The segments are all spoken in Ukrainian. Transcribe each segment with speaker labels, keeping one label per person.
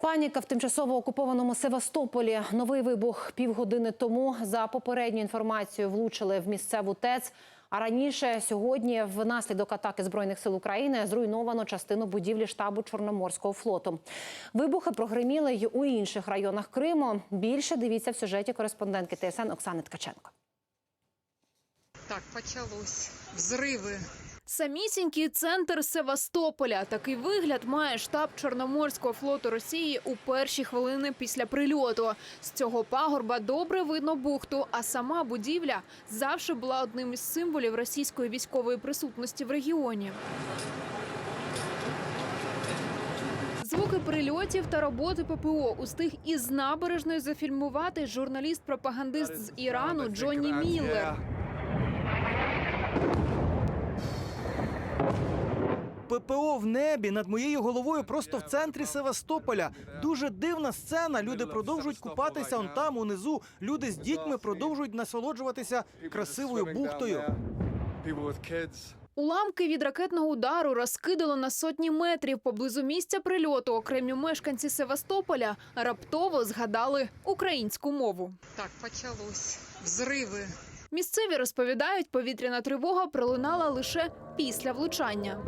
Speaker 1: Паніка в тимчасово окупованому Севастополі. Новий вибух півгодини тому. За попередньою інформацією влучили в місцеву ТЕЦ. А раніше сьогодні, внаслідок атаки збройних сил України, зруйновано частину будівлі штабу Чорноморського флоту. Вибухи прогреміли й у інших районах Криму. Більше дивіться в сюжеті кореспондентки ТСН Оксани Ткаченко.
Speaker 2: Так, почалось. Взриви.
Speaker 3: Самісінький центр Севастополя. Такий вигляд має штаб Чорноморського флоту Росії у перші хвилини після прильоту. З цього пагорба добре видно бухту, а сама будівля завжди була одним із символів російської військової присутності в регіоні. Звуки прильотів та роботи ППО устиг із набережної зафільмувати журналіст-пропагандист з Ірану Джонні Міллер.
Speaker 4: ППО в небі над моєю головою просто в центрі Севастополя. Дуже дивна сцена. Люди продовжують купатися он там, унизу. Люди з дітьми продовжують насолоджуватися красивою бухтою.
Speaker 3: Уламки від ракетного удару розкидало на сотні метрів поблизу місця прильоту. Окремі мешканці Севастополя раптово згадали українську мову.
Speaker 2: Так, почалось. Взриви.
Speaker 3: Місцеві розповідають, повітряна тривога пролунала лише після влучання.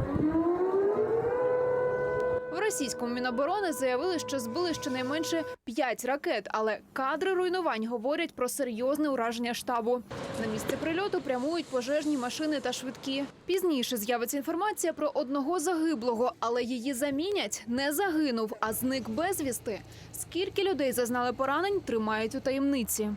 Speaker 3: В російському міноборони заявили, що збили щонайменше 5 ракет, але кадри руйнувань говорять про серйозне ураження штабу. На місце прильоту прямують пожежні машини та швидкі. Пізніше з'явиться інформація про одного загиблого, але її замінять не загинув, а зник безвісти. Скільки людей зазнали поранень, тримають у таємниці.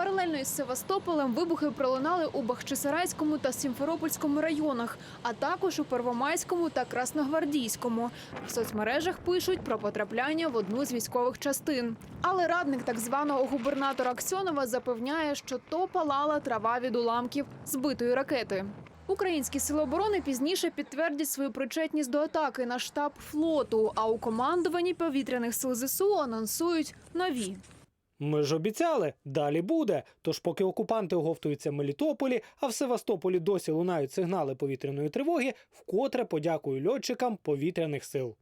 Speaker 3: Паралельно із Севастополем вибухи пролунали у Бахчисарайському та Сімферопольському районах, а також у Первомайському та Красногвардійському. В соцмережах пишуть про потрапляння в одну з військових частин. Але радник так званого губернатора Аксьонова запевняє, що то палала трава від уламків збитої ракети. Українські сили оборони пізніше підтвердять свою причетність до атаки на штаб флоту. А у командуванні повітряних сил ЗСУ анонсують нові.
Speaker 5: Ми ж обіцяли, далі буде. Тож, поки окупанти оговтуються в Мелітополі, а в Севастополі досі лунають сигнали повітряної тривоги, вкотре подякую льотчикам повітряних сил.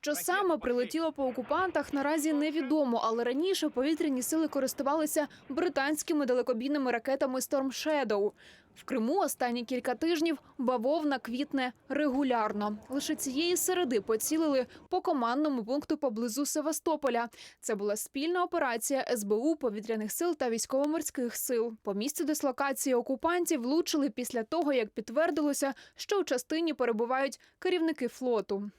Speaker 3: Що саме прилетіло по окупантах, наразі невідомо, але раніше повітряні сили користувалися британськими далекобійними ракетами Storm Shadow. В Криму останні кілька тижнів бавовна квітне регулярно. Лише цієї середи поцілили по командному пункту поблизу Севастополя. Це була спільна операція СБУ, повітряних сил та військово-морських сил. По місцю дислокації окупантів влучили після того, як підтвердилося, що у частині перебувають керівники флоту.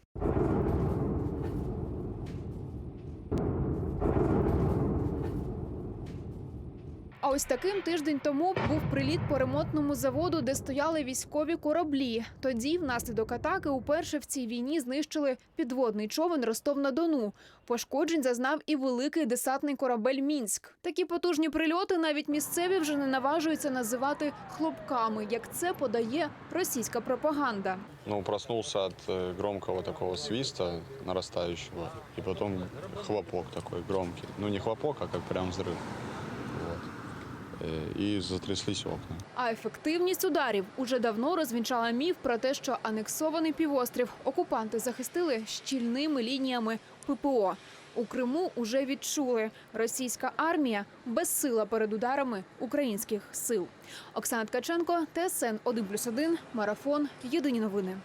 Speaker 3: А ось таким тиждень тому був приліт по ремонтному заводу, де стояли військові кораблі. Тоді, внаслідок атаки, уперше в цій війні знищили підводний човен Ростов на Дону. Пошкоджень зазнав і великий десантний корабель Мінськ. Такі потужні прильоти навіть місцеві вже не наважуються називати хлопками, як це подає російська пропаганда.
Speaker 6: Ну, проснулся от э, громкого такого свиста нарастающего, и потом хлопок такой громкий. Ну, не хлопок, а как прям взрыв. Э, затряслись окна.
Speaker 3: А ефективність ударів уже давно розвінчала міф про те, що анексований півострів окупанти захистили щільними лініями ППО. У Криму уже відчули російська армія безсила перед ударами українських сил. Оксана Ткаченко, ТСН 1+,1, Марафон. Єдині новини.